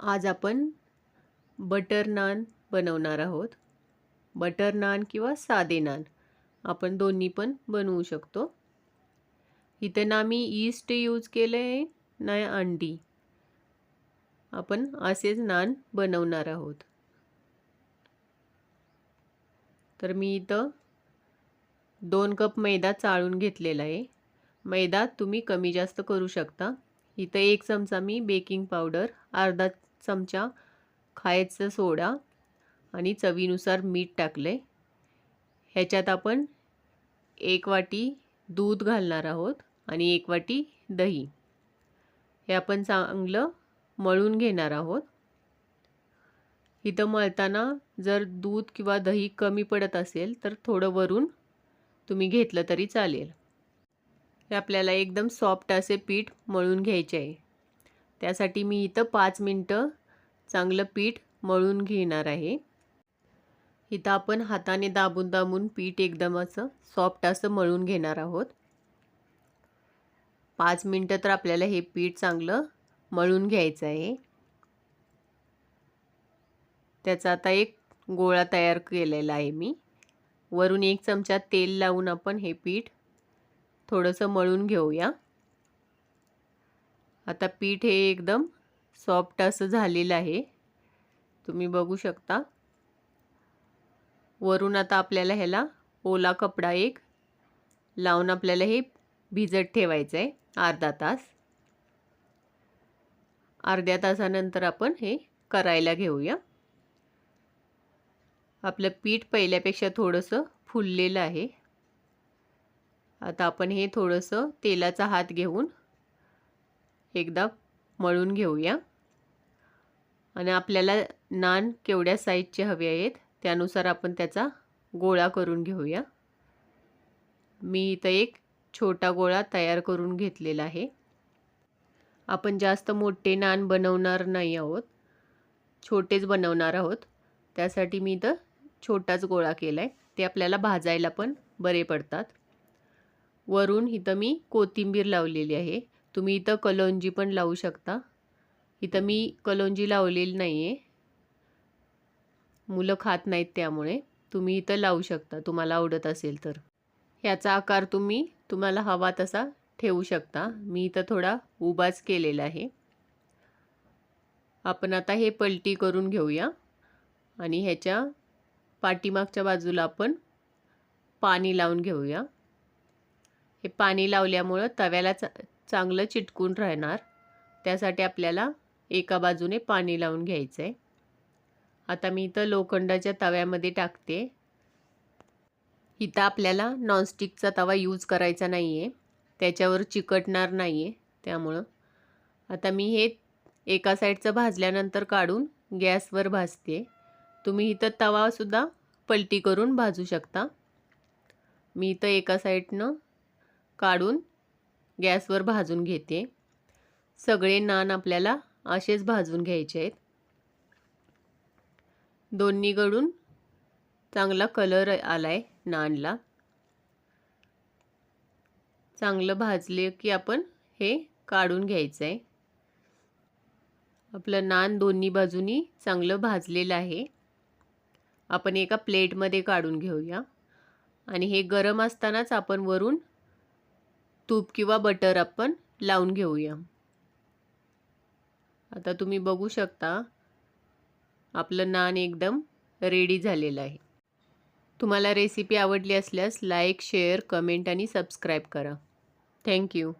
आज आपण बटर नान बनवणार आहोत. बटर नान किंवा साधे नान. आपण दोन्ही पण बनवू शकतो. इथं ना मी ईस्ट यूज केलं आहे ना अंडी. आपण असेच नान बनवणार आहोत. तर मी इथं दोन कप मैदा चाळून घेतलेला आहे. मैदा तुम्ही कमी जास्त करू शकता. इथं एक चमचा मी बेकिंग पावडर अर्धा चमचा खायचा सोडा आणि चवीनुसार मीठ टाकलं. आहे ह्याच्यात आपण एक वाटी दूध घालणार आहोत आणि एक वाटी दही. हे आपण चांगलं मळून घेणार आहोत. इथं मळताना जर दूध किंवा दही कमी पडत असेल तर थोडं वरून तुम्ही घेतलं तरी चालेल. हे आपल्याला एकदम सॉफ्ट असे पीठ मळून घ्यायचे आहे. त्यासाठी मी इथं पाच मिनटं चांगलं पीठ मळून घेणार आहे. इथं आपण हाताने दाबून दाबून पीठ एकदम असं सॉफ्ट असं मळून घेणार आहोत. पाच मिनटं तर आपल्याला हे पीठ चांगलं मळून घ्यायचं आहे. त्याचा आता एक गोळा तयार केलेला आहे मी. वरून एक चमचा तेल लावून आपण हे पीठ थोडंसं मळून घेऊया. आता पीठ हे एकदम सॉफ्ट असं झालेलं आहे. तुम्ही बघू शकता. वरून आता आपल्याला ह्याला ओला कपडा एक लावून आपल्याला हे भिजत ठेवायचं आहे अर्धा तास. अर्ध्या तासानंतर आपण हे करायला घेऊया. आपलं पीठ पहिल्यापेक्षा थोडंसं फुललेलं आहे. आता आपण हे थोडंसं तेलाचा हात घेऊन एकदा मळून घेऊया. आणि आपल्याला नान केवढ्या साईजचे हवे आहेत त्यानुसार आपण त्याचा गोळा करून घेऊया. मी इथं एक छोटा गोळा तयार करून घेतलेला आहे. आपण जास्त मोठे नान बनवणार नाही आहोत. छोटेच बनवणार आहोत. त्यासाठी मी इथं छोटाच गोळा केला आहे ते आपल्याला भाजायला पण बरे पडतात. वरून इथं मी कोथिंबीर लावलेली आहे. तुम्ही इथं कलोंजी पण लावू शकता. इथं मी कलोंजी लावलेली नाही आहे मुलं खात नाहीत त्यामुळे तुम्ही इथं लावू शकता तुम्हाला आवडत असेल तर. ह्याचा आकार तुम्ही तुम्हाला हवा तसा ठेवू शकता. मी इथं थोडा उभाच केलेला आहे. आपण आता हे पलटी करून घेऊया. आणि ह्याच्या पाठीमागच्या बाजूला आपण पाणी लावून घेऊया. हे पाणी लावल्यामुळं तव्याला चा चांगलं चिटकून राहणार त्यासाठी आपल्याला एका बाजूने पाणी लावून घ्यायचं आहे आता मी इथं लोखंडाच्या तव्यामध्ये टाकते. इथं आपल्याला नॉनस्टिकचा तवा यूज करायचा नाही आहे त्याच्यावर चिकटणार नाही आहे त्यामुळं. आता मी हे एका साईडचं भाजल्यानंतर काढून गॅसवर भाजते. तुम्ही इथं तवासुद्धा पलटी करून भाजू शकता. मी इथं एका साईडनं काढून गॅसवर भाजून घेते. सगळे नान आपल्याला असेच भाजून घ्यायचे आहेत. दोन्हीकडून चांगला कलर आला आहे नानला. चांगलं भाजले की आपण हे काढून घ्यायचं आहे आपलं नान दोन्ही बाजूनी चांगलं भाजलेलं आहे. आपण एका प्लेटमध्ये काढून घेऊया. आणि हे गरम असतानाच आपण वरून तूप किंवा बटर आपण लावून घेऊया. आता तुम्ही बघू शकता आपलं नान एकदम रेडी झालेलं आहे. तुम्हाला रेसिपी आवडली असल्यास लाईक शेअर कमेंट आणि सबस्क्राईब करा. Thank you